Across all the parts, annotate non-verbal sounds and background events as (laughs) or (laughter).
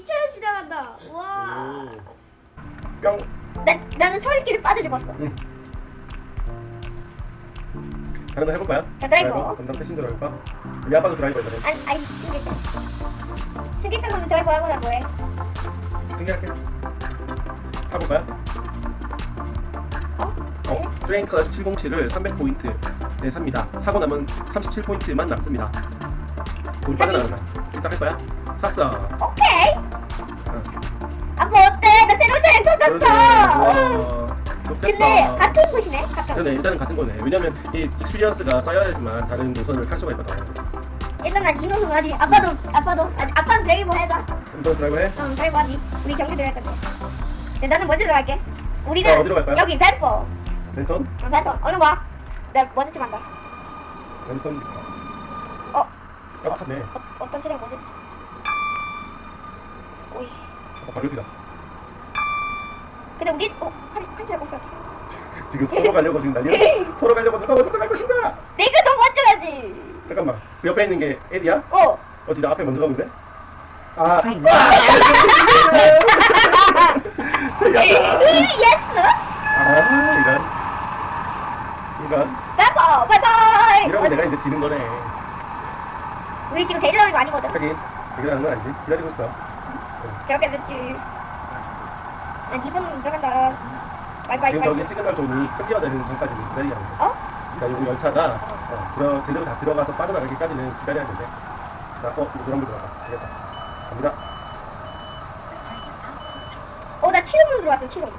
기차 지나간다. 와. 뿅. 나 나는 서울길을 빠져 죽었어. 응. 다른 거 해볼까요? 자, 드라이버. 나 패신대로 해볼까? 우리 아빠도 드라이버거든. 아니 아니 승객. 승객 타고 드라이버 하고 나 뭐해? 승계할게. 사볼까요? 어? 어, 트레인 클래스 707을 300포인트에 삽니다. 사고 나면 37포인트만 남습니다. 돈 빠져 나가나? 일단 할 거야? 샀어. 오 탔었어. 응. 어, 근데. 같은 곳이네. 같은. 네, 일단은 같은 거네. 왜냐면 이 익스피리언스가 쌓여야지만 다른 노선을 탈 수가 있거든. 일단 난 이 노선 하지. 아빠도 아빠도 아니, 아빠는 드라이버 해봐. 너 드라이브 해? 응 드라이버 하지. 우리 경기 들어갈 건데. 근데 나는 먼저 들어갈게. 우리는 자, 어디로 갈까요? 여기 벤포. 랜턴? 응, 벤포. 얼른 와. 나 먼저 좀 한다. 랜턴. 어? 깜짝네. 어, 어떤 차량 먼저? 오이. 아까 발급이다. 근데 우리 어 한한 차량 없어. 지금 서로 가려고 지금 난리야? 서로 가려고 누가 먼저 갈 것인가? 내가 더 먼저 가지. 잠깐만. 그 옆에 있는 게 에디야? 어. 어 진짜 앞에 먼저 가면 돼? 아. 예스. 아 이런 이런 벤포. 바이바이. 이러면 내가 이제 지는 거네. 우리 지금 데리러는 거 아니거든. 하긴 얘기하는 건 아니지. 기다리고 있어. 저렇게 됐지. 난 2분 들어간다. 바이바이. 지금 저기 바이. 시그널 존이 클리어되는 전까지 기다리야 돼. 어? 그러니까 이 열차가 어, 들어, 제대로 다 들어가서 빠져나가기까지는 기다려야 된대. 나 어, 이거 노란불 들어가. 되겠다. 갑니다. 어, 나 7분 들어왔어. 7분.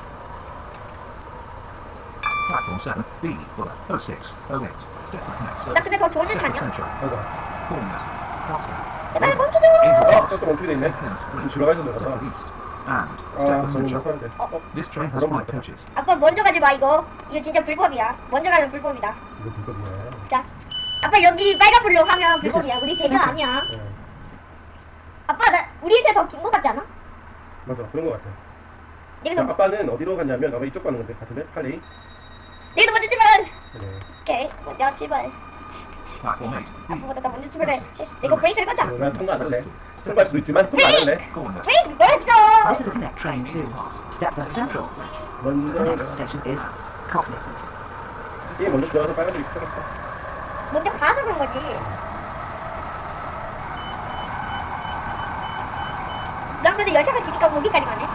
Platform 7, B, Buller, 06, 08, Stepford Connect 나 근데 더 Stepford? Central. Bournemouth, Tottenham, 제발 멈춰줘. Angel 어, Pass, 저또 멈추게 돼 있네. St. Helens 지금 들어가 Stepford. East, and 아, Stepford 먼저 Central. 서야 돼. 어, This train has five coaches. 아빠 먼저 가지 마 이거. 이거 진짜 불법이야. 먼저 가면 불법이다. 이거 불법이야. 자. 아빠 여기 빨간불로 가면 불법이야. 우리 대전 아니야. 어, 아빠 나 우리 일차 더긴 거 같지 않아? 맞아. 그런 거 같아. 자, 더 아빠는 어디로 갔냐면 아마 이쪽 가는 건데 같은데? 팔레이? 내가 먼저 출발. 네. 오케이. 먼저 출발. Platform 8, B, 아빠보다 나 먼저 출발해. 내가 브레이크를. 어, 난 통과 안 할래. 통과할 수도 있지만 통과 안 할래. 브레이크 뭐랬어? This is a Connect train to Stepford Central. The 먼저 next station is Cosmic. 먼저 들어가서. 먼저 가서 그런 거지. 난 근데 열차가 기니까 거기까지 가네.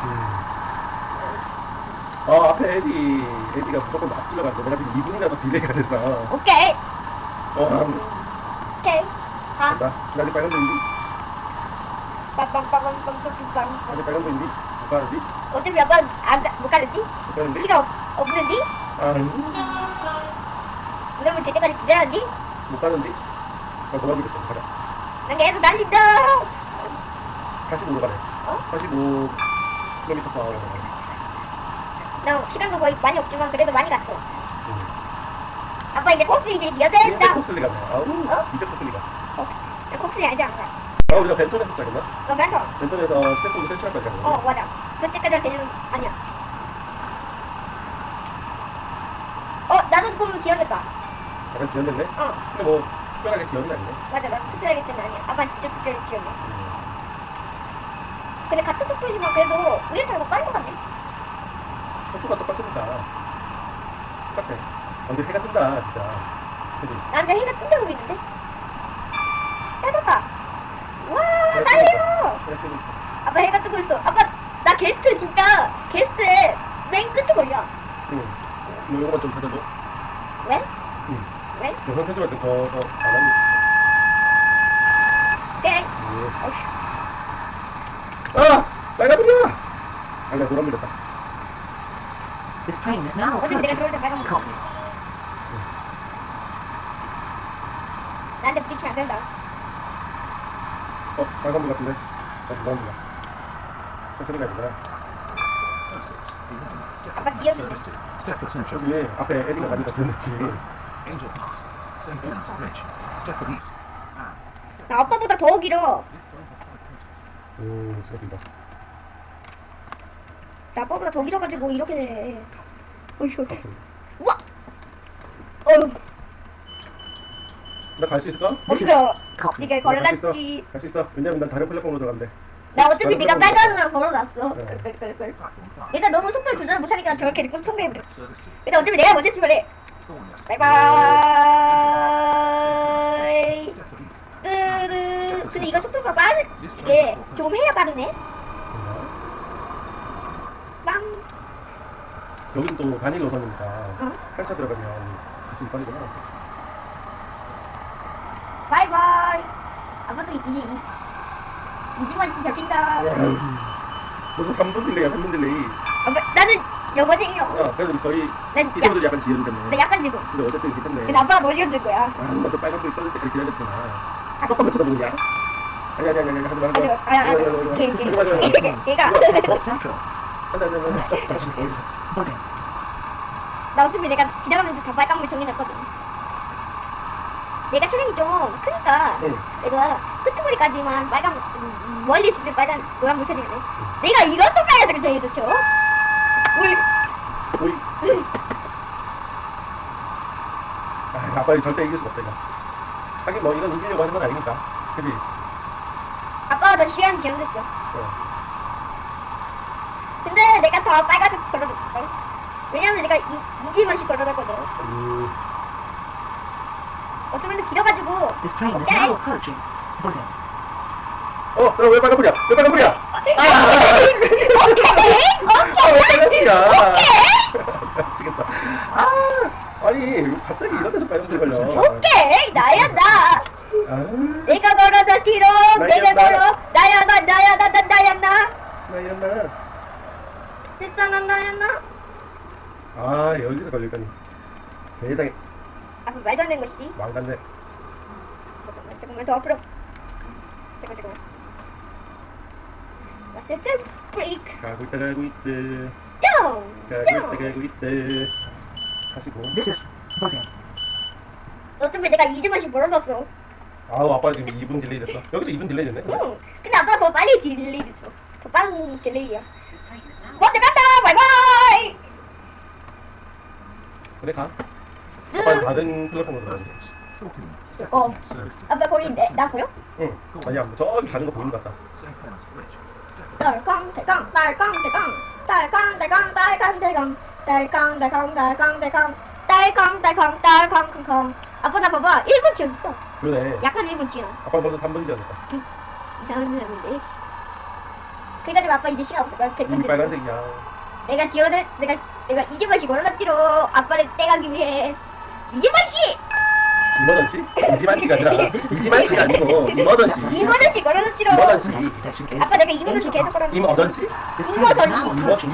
어 앞에 에디 에디가 무조건 앞질러 갔어. 내가 지금 2분이나 더 딜레이가 됐어. 오케이. 어, 오케이. 가. 됐다. 기다리 빨간 불인디. 빵빵빵빵빵빵빵. 아직 빨간 불인디. 못 가는디? 어차피 몇번안못 가는디? 못 가는디? 시간 없, 없는디? 아, 음, 그러면 될 때까지 기다렸니? 못 가는디? 아, 도망치겠다. 가자. 난 계속 날린다. 45로 가네. 어? 45 km per hour. 나 시간도 거의 많이 없지만 그래도 많이 갔어. 음. 아빠 이제 코스 이제 이제 여대다. 콕슬리 가네. 아우, 어? 이제 콕슬리 가. 나 코스리 알지 않아? 아, 우리가 벤톤에서 시작했나? 너 멘토. 벤톤에서 스태프드 센트럴까지 가는 어 거야. 맞아. 그때까지 대전 아니야. 어 나도 그러면 지연됐다. 약간 지연됐네? 어 근데 뭐, 특별하게 지연은 아니네. 맞아 나 특별하게 지연 아니야. 아빠 진짜 특별히 지연이야. 음. 근데 같은 속도지만 그래도 우리 차가 더 빠른 것 같네. 속도가 똑같으니까. 똑같아. 아, 근데 해가 뜬다, 진짜. 그지? 나한테 해가 뜬다고 있는데. 해떴다. 뜨고 있어. 아빠 해가 뜨고 있어. 아빠 나 게스트 진짜 게스트에 맨 끝에 걸려. 응. 뭐, 요거만 좀 받아줘. 왜? 응. 왜? 영상 편집할 때 저, 저, 안 하니. 어휴. 아! 빨간불이야! 아, 나 노란 불 됐다. This train is now 어차피 내가 들어올 때 빨간 불. Cosmic. 나한테 부딪히면 안 된다. 어, 빨간불 같은데? 어, 노란불이야. 천천히 가야 되잖아. 06, B1, 아빠 Stepford 지연이네. Service to Stepford Central, 저기 앞에 에디가 가니까 지었지. Angel Pass, St. Helens Bridge, Stepford East, and 나 아빠보다 더 길어. 오, 진짜 길다. 나 아빠보다 더 길어가지고 이렇게 돼. 어휴. 박수. 우와. 어휴. 나 갈 수 있을까? 없어. Cosmic. 네가 갈수 있어. 걸어놨지. 갈 수 있어. 왜냐면 난 다른 플랫폼으로 들어간대. 나 어차피 네가 빨간으로 걸어놨어. 네. 끌끌끌끌. 5. 얘가 너무 속도를 조절 못하니까 저렇게 통과해버려. Service 2. 근데 어차피 내가 먼저 출발해. Thornett. 바이바이. 뜨르. 근데 이거 속도가 빠르게 조금 해야 빠르네. 빵. 여기는 또 단일 노선이니까 어? 한차 들어가면 같이 빠르구나. 바이바이. 아빠도 이제 이- 이지만 진짜 잡힌다. 무슨 3분 딜레이야 3분 딜레이. 아빠, 나는 영어쟁이요. 어, 그래도 거의 난, 야, 이제부터 약간 지연됐네. 나 약간 지금. 근데 어쨌든 괜찮네. 근데 아빠가 뭐 지어줄 거야. 아, 나도 빨간불 꺼질 때까지 기다렸잖아. 똑똑한 쳐다보느냐? 아니 아니 아니 아니 하지 마 하지 아니, 마. 아니, 아니, 걔, 걔. 얘가. Central. 하지 station is Budding. 나 어차피 내가 지나가면서 다 빨간불 정해놨거든. 얘가 차량이 좀 크니까 응. 내가 끄트머리까지만 빨간 음, 멀리 있을 때 빨간 노란 불 켜지네. 내가 이것도 빨간색을 정해줬죠. 물. 오이. 아, 아빠 절대 이길 수가 없다 이거. 하긴 뭐 이건 이기려고 하는 건 아니니까. 그지? 아빠가 더 시간 지연됐어. 어. 근데 내가 더 빨간색 걸어줬어. 왜냐면 내가 이, 이지만씩 걸어놨거든. 음, 어쩌면 더 길어가지고. This train is 오케이. now approaching Budding. 어, 너왜 빨간 불이야? 왜 빨간 불이야? 아, 오케이! 아, 왜 빨간 불이야? 미치겠어. 아, 아니 갑자기 이런 데서 빨간 불 걸려. 오케이! 나야, 나! 아, 내가 걸어다 뒤로! 내가 나. 걸어! 나야, 나, 나야, 나, 나, 나야, 나! 나 이랬나? 됐다, 나, 나야, 나! 아, 여기서 걸릴까니. 세상에 아, 그 말도 안 되는 것이. 망갔네. 잠깐만, 잠깐만, 더 앞으로. 잠깐, 잠깐만. 왔을 때, 브레이크! 가고 있다 가고 있다. 짱! 가고 있다 짱! 가고 있다. 하시고. This is Budding. 어차피 내가 이즈만씩 벌어졌어. 아우 아빠 지금 2분 딜레이 됐어. 여기도 2분 딜레이 됐네. 응. 근데 아빠가 더 빨리 딜레이 됐어. 더 빠른 딜레이야. 먼저 간다! 바이바이! 그래 가. 응. 아빠는 다른 플랫폼으로 들어갔어. 14. 어. Service 2. 아빠 거기 내, 나 보여? 응. 아니야 뭐 저기 가는 거. Step 딸깡 대강 딸깡 대강 딸깡 대강 딸깡 대강 딸깡 대강 딸깡 대강 딸깡 대강 딸깡 아빠 나 봐봐 1분 지었어 그러네. 약간 1분 지어 아빠 벌써 3분 지었다. 이상한 사람인데 그래가지고 아빠 이제 시간 없을 거야 100분 이미 지어 빨간색이야. 내가 지어내 내가 내가 이지만씨 올라지로 아빠를 떼가기 위해 이지만씨 이머전시? 이지만시가 아니라 이지만시가 아니고 이머전시. 이모전씨 걸어놨지로 이머전시. 아빠 내가 이모전씨 계속 걸어 이머전시?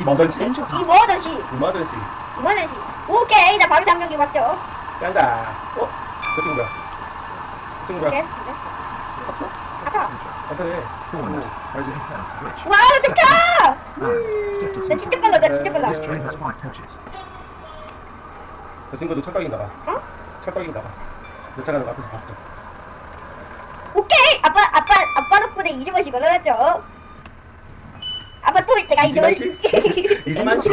이머전시? Angel Pass. 이모전씨 이머전시. 이모전씨 오케이 나 바로 장면기 맞죠 간다. 어? 저 친구야. 저 친구야. 됐습니다 봤어? 나타내. Thornett. 알지? 와 좋다 step to 나. 진짜 빨라 나 진짜 빨라 저 친구도 찰떡인가 봐. 어? 찰떡인가 봐. 내 차가 앞에서 봤어. 오케이 아빠 아빠 아빠 덕분에 이지만 씨 걸어놨죠 아빠 또 내가 이지만씨 이지만 씨?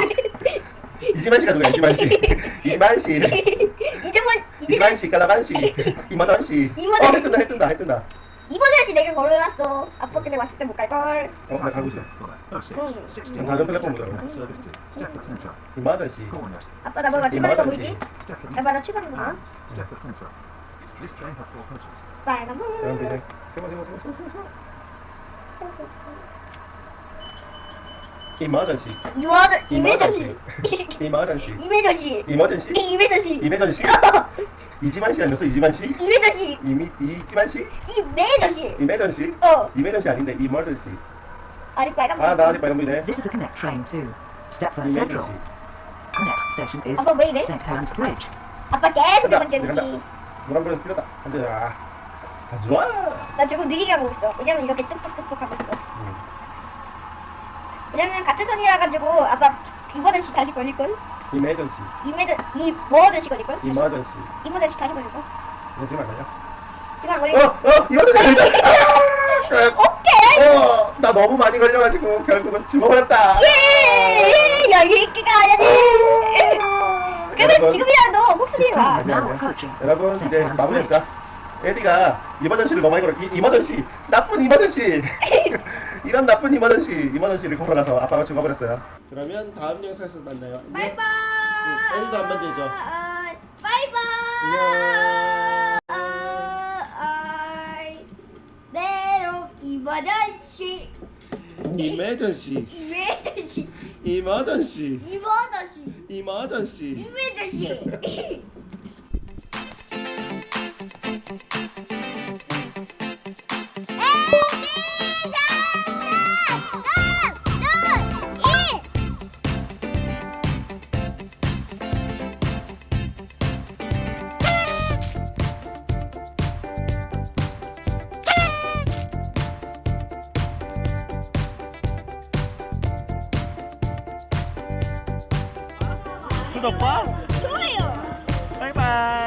이지만 씨가 누구야? 이지만 씨. 이지만 씨. 이지만 (laughs) 이지만 이지만씨, 깔라만씨, 이머전씨. 이머전- 어, 해뜬다, 해뜬다, 해뜬다. 이번에지 내가 걸어놨어 아빠 근데 왔을 때 못 갈걸 어, 나 가고 있어. 16. 다른 플랫폼으로 들어가. Service 2. Step Central. 이머전씨. Thornett. 아빠 나 뭐가 출발한 거 보이지? 아빠 나 four coaches. 빨간 불 이제 세번 세번 세번 세번 세번. 이머전씨. 이워드 이메전시 이머전씨. 이메전시 이머전씨. 이메전시 이매전씨. 이지만 씨 아니었어? 이지만 씨? 이메전시 이미 이지만 씨? 이메전시 이매전 씨? 어 이매전 씨 아닌데 이머전씨. 아니 빨간 아, 나 아직 불 빨간 불이네. This is a connect train to Stepford Central. 이매전씨. The next station is 아빠 왜 이래? St. Helens Bridge. 아빠 계속 간다, 이번 재밌지 간다. 노란 불은 풀렸다. 앉아. 아, 좋아. 나 조금 느리게 하고 있어 왜냐면 이렇게 뚝뚝뚝뚝 하고 있어 응. 왜냐면 같은 선이라 가지고 아빠 이모전시 다시 걸릴 걸 이매전씨. 이메전 이모전시 걸릴걸 이머전씨. 이모전시 다시 걸릴걸 지금 안 나냐? 지금 안 걸리 어, 어, 이머전씨 걸린다. (laughs) 오케이 어, 나 너무 많이 걸려가지고 결국은 죽어버렸다. 예 여기 있기가 아니지 그러면 여러분. 지금이라도 This 목소리 train 와 now approaching 여러분. 이제. 마무리합시다. 에디가 이머전시를 너무 많이 걸어. 이, 이머전시 나쁜 이머전시. (laughs) 이런 나쁜 이머전시 이머전시를 걸어놔서 아빠가 죽어버렸어요. 그러면 다음 영상에서 만나요. 바이바이. 응, 애니도 한번 되죠. 바이바이. 아이. 내로 이버전시. 이머전시 이메전시. 이머전시 이버전시. 이머전시. 이메전시. 구독과 좋아요. 바이바이